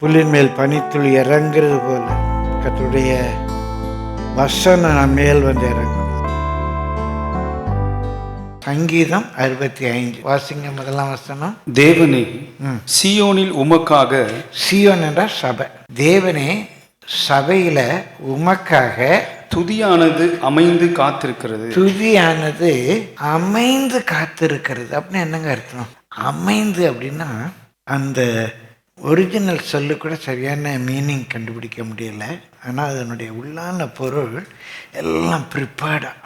புல்லின் மேல் பனித்துளி இறங்குறது போல. கர்த்தருடைய வசனம் மேல் வந்து இறங்கும் சங்கீதம் அறுபத்தி ஐந்து. வாசிங்க முதலாம் வசனம். தேவனே. சியோனில் உமக்காக சியோன் என்ற சபை. தேவனே சபையில உமக்காக துதியானது அமைந்து காத்திருக்கிறது. துதியானது அமைந்து காத்திருக்கிறது. அப்படின்னு என்னங்க அர்த்தம்? அமைந்து அப்படின்னா அந்த ஒரிஜினல் சொல்லு கூட சரியான மீனிங் கண்டுபிடிக்க முடியல. ஆனால் அதனுடைய உள்ளான பொருள் எல்லாம் ப்ரிப்பேர்டாக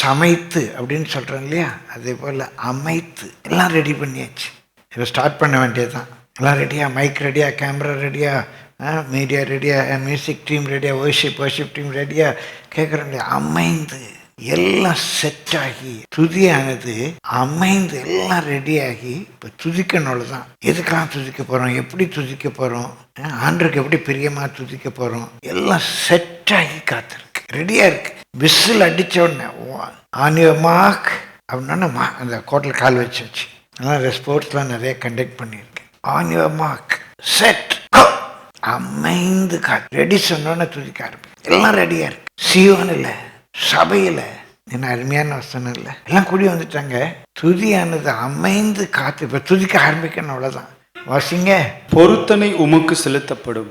சமைத்து அப்படின்னு சொல்கிறோம் இல்லையா? அதே போல் அமைத்து எல்லாம் ரெடி பண்ணியாச்சு. இப்போ ஸ்டார்ட் பண்ண வேண்டியதுதான். எல்லாம் ரெடியாக மைக் ரெடியாக கேமரா ரெடியாக மீடியா ரெடியாக மியூசிக் டீம் ரெடியாக ஒர்ஷிப் worship டீம் ரெடியாக கேட்குறோம் இல்லையா அமைந்து எல்லாம் செட் ஆகி துதியானது அமைந்து எல்லாம் ரெடியாகி இப்போ துதிக்கணும்ல தான் எதுக்கெல்லாம் துதிக்க போகிறோம் எப்படி துதிக்க போகிறோம் ஆண்டுக்கு எப்படி பிரியமாக துதிக்க போகிறோம் எல்லாம் செட் ஆகி காத்திருக்கு. ரெடியாக இருக்கு. விசில் அடித்த உடனே ஆன் அப்படின்னா மா அந்த கோட்டில் கால் வச்சாச்சு அதெல்லாம் ஸ்போர்ட்ஸ்லாம் நிறைய கண்டக்ட் பண்ணியிருக்கேன். ஆன் யுவர் மார்க் செட் அமைந்து கா ரெடி சொன்னோன்னே துதிக்க ஆரம்பி எல்லாம் ரெடியாக இருக்கு. இல்லை சபையில் என்ன அருமையான வசனம் இல்லை. எல்லாம் கூடி வந்துட்டாங்க. துதியானது அமைந்து காத்து இப்போ துதிக்க ஆரம்பிக்கணும் அவ்வளோதான் வாசிங்க. பொருத்தனை உமக்கு செலுத்தப்படும்.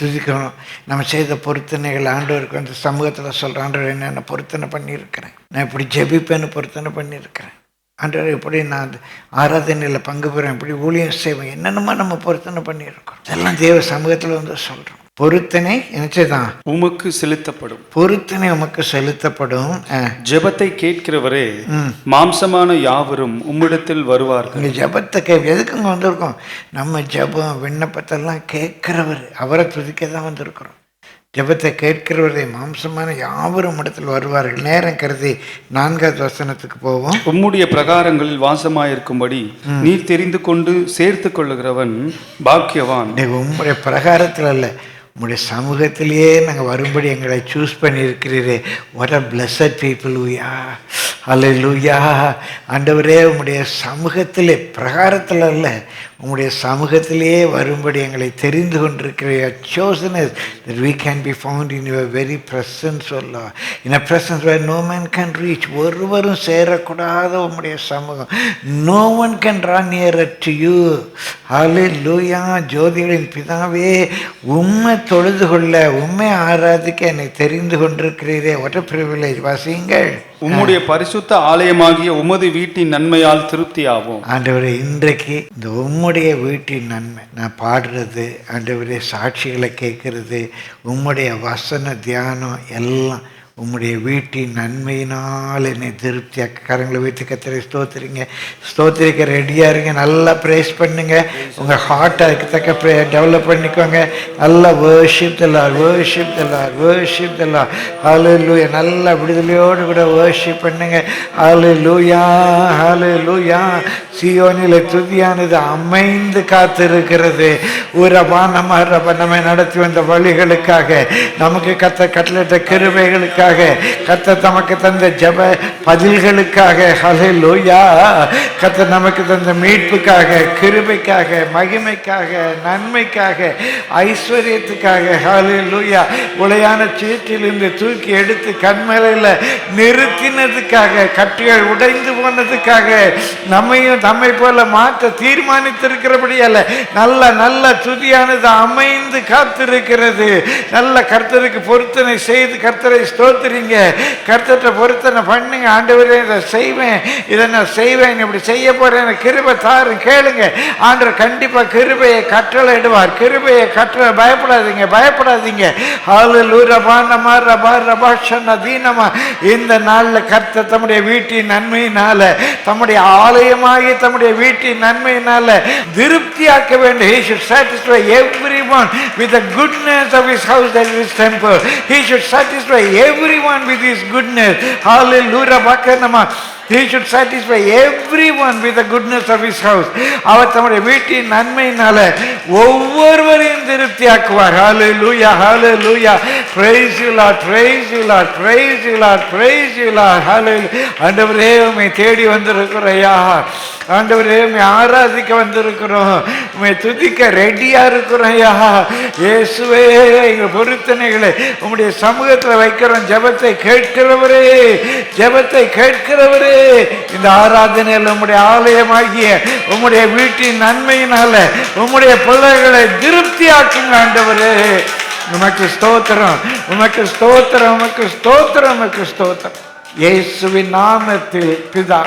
துதிக்கணும். நம்ம செய்த பொருத்தனைகள் ஆண்டவருக்கு வந்து சமூகத்தில் சொல்கிற ஆண்டவர் என்னென்ன பொருத்தனை பண்ணியிருக்கிறேன்? நான் இப்படி ஜெபிப்பேன்னு பொருத்தனை பண்ணியிருக்கிறேன். ஆண்டவர் இப்படி நான் அந்த ஆராதனையில் பங்கு பெறேன் இப்படி ஊழியம் செய்வேன் என்னென்னமோ நம்ம பொருத்தனை பண்ணியிருக்கோம். இதெல்லாம் தேவ சமூகத்தில் வந்து சொல்கிறோம் பொருத்தனை நினச்சதான் உமக்கு செலுத்தப்படும். பொருத்தனை உமக்கு செலுத்தப்படும். ஜெபத்தை கேட்கிறவரே. மாம்சமான யாவரும் உம்மிடத்தில் வருவார்கள். இங்கே ஜெபத்தை கே எதுக்குங்க வந்திருக்கோம்? நம்ம ஜெபம் விண்ணப்பத்தெல்லாம் கேட்கிறவர் அவரை துதிக்க தான் வந்திருக்கிறோம். ஜெபத்தை கேட்கிறவரை மாம்சமான யாவரும் இடத்தில் வருவார்கள். நேரம் கருதி நான்காவது வசனத்துக்கு போவோம். உம்முடைய பிரகாரங்களில் வாசமாயிருக்கும்படி நீ தெரிந்து கொண்டு சேர்த்து கொள்ளுகிறவன் பாக்கியவான். உம்முடைய பிரகாரத்தில் அல்ல உங்களுடைய சமூகத்திலேயே நாங்கள் வரும்படி எங்களை choose பண்ணியிருக்கிறீரே. What are blessed people we அல்ல லூயா ஆண்டவரே உங்களுடைய சமூகத்திலே பிரகாரத்தில் அல்ல உம்முடைய சமூகத்திலேயே வரும்படி எங்களை தெரிந்து கொண்டிருக்கிற that we can be found in your very presence O Lord. In a presence where no man can reach ஒருவரும் சேரக்கூடாத உம்முடைய சமூகம். No one can draw nearer to you. ஹalleluya ஜோதிகளின் பிதாவே உம்மை தொழுது கொள்ள உம்மை ஆராதிக்க என்னை தெரிந்து கொண்டிருக்கிறீரே. A privilege. வாசியுங்கள். உம்முடைய பரிசுத்த ஆலயமாகிய உமது வீட்டின் நன்மையால் திருப்தியாவோம். ஆண்டவரே இன்றைக்கு இந்த உம்முடைய வீட்டின் நன்மை. நான் பாடுறது ஆண்டவரே சாட்சிகளை கேட்கறது உம்முடைய வசன தியானம் எல்லாம் உம்முடைய வீட்டின் நன்மையினால் என்னை திருப்தி. கரங்களை வைத்து கத்திரை ஸ்தோத்திரிங்க. ஸ்தோத்திரிக்க ரெடியாக இருங்க. நல்லா ப்ரேஸ் பண்ணுங்க. உங்கள் ஹார்ட்டை தக்க ப்ரே டெவலப் பண்ணிக்கோங்க. நல்லா வேர்ஷிப் தல்லார் வேர்ஷிப் தல்லார் வேர்ஷிப் தல்லார் ஹாலு லூயா நல்லா விடுதலையோடு கூட வேர்ஷிப் பண்ணுங்க. ஹாலு லூயா ஹாலு லூயா சியோனில் துதியானது அமைந்து காத்திருக்கிறது. ஊரபா நம்ம ரபா நம்மை நடத்தி வந்த வழிகளுக்காக நமக்கு கத்த கட்டளிட்ட பதில்களுக்காக கத்த தமக்கு தந்த ஜப பதில்களுக்காக ஹலே லோயா கத்த நமக்கு தந்த மீட்புக்காக கிருபைக்காக மகிமைக்காக நன்மைக்காக ஐஸ்வர்யத்துக்காக ஹலே லூயா உளையான சீற்றிலிருந்து தூக்கி எடுத்து கண்மலையில் நிறுத்தினதுக்காக கட்டுகள் உடைந்து போனதுக்காக நம்மையும் தம்மை போல மாற்ற தீர்மானித்திருக்கிறபடியால் நல்ல நல்ல துதியானது அமைந்து காத்திருக்கிறது. நல்ல கர்த்தருக்கு பொருத்தனை செய்து கர்த்தரை ஸ்தோத்திரிங்க கர்த்தர்கிட்ட பொருத்தனை பண்ணுங்க ஆண்டவரே இதை செய்வேன். இதை நான் செய்வேன் இப்படி செய்ய போறேன். கிருபை தாரு கேளுங்க. ஆண்டவர் கண்டிப்பா கிருபையை கற்றலை இடுவார் கிருபையை கற்றலை பயப்படாதீங்க பயப்படாதீங்க. ஹalleluya ரபா ரபா ரபா ஷன்ன தீனமா. இந்த நாள்ல கர்த்த தம்முடைய வீட்டின் நன்மையினால தம்முடைய ஆலயமாகி தம்முடைய வீட்டின் நன்மையினால திருப்தியாக்க வேண்டும். Everyone with the goodness of his house that is his temple. He should satisfy everyone with his goodness. Hallelujah he should satisfy every one with goodness of his house அவர் தம்முடைய வீட்டின் நன்மையினால ஒவ்வொருவரையும் திருப்தியாக்குவார். Hallelujah hallelujah lord praise you lord praise you lord praise you ஆண்டவரே தேடி வந்திருக்கிறோம் ஐயா. ஆண்டவரே உண்மை ஆராதிக்க வந்திருக்கிறோம். உண்மை துதிக்க ரெடியா இருக்கிறோம் ஐயா. இயேசுவே எங்கள் பொருத்தனைகளை உம்முடைய சமூகத்தில் வைக்கிறோம். ஜெபத்தை கேட்கிறவரே ஜெபத்தை கேட்கிறவரே. இந்த ஆராதனையில் உம்முடைய ஆலயமாகிய உம்முடைய வீட்டின் நன்மையினால உம்முடைய பிள்ளைகளை திருப்தியாக்குங்க ஆண்டவரே. உமக்கு ஸ்தோத்திரம் உமக்கு ஸ்தோத்திரம் உமக்கு ஸ்தோத்திரம் உமக்கு ஸ்தோத்திரம். இயேசுவின் நாமத்தில் பிதா.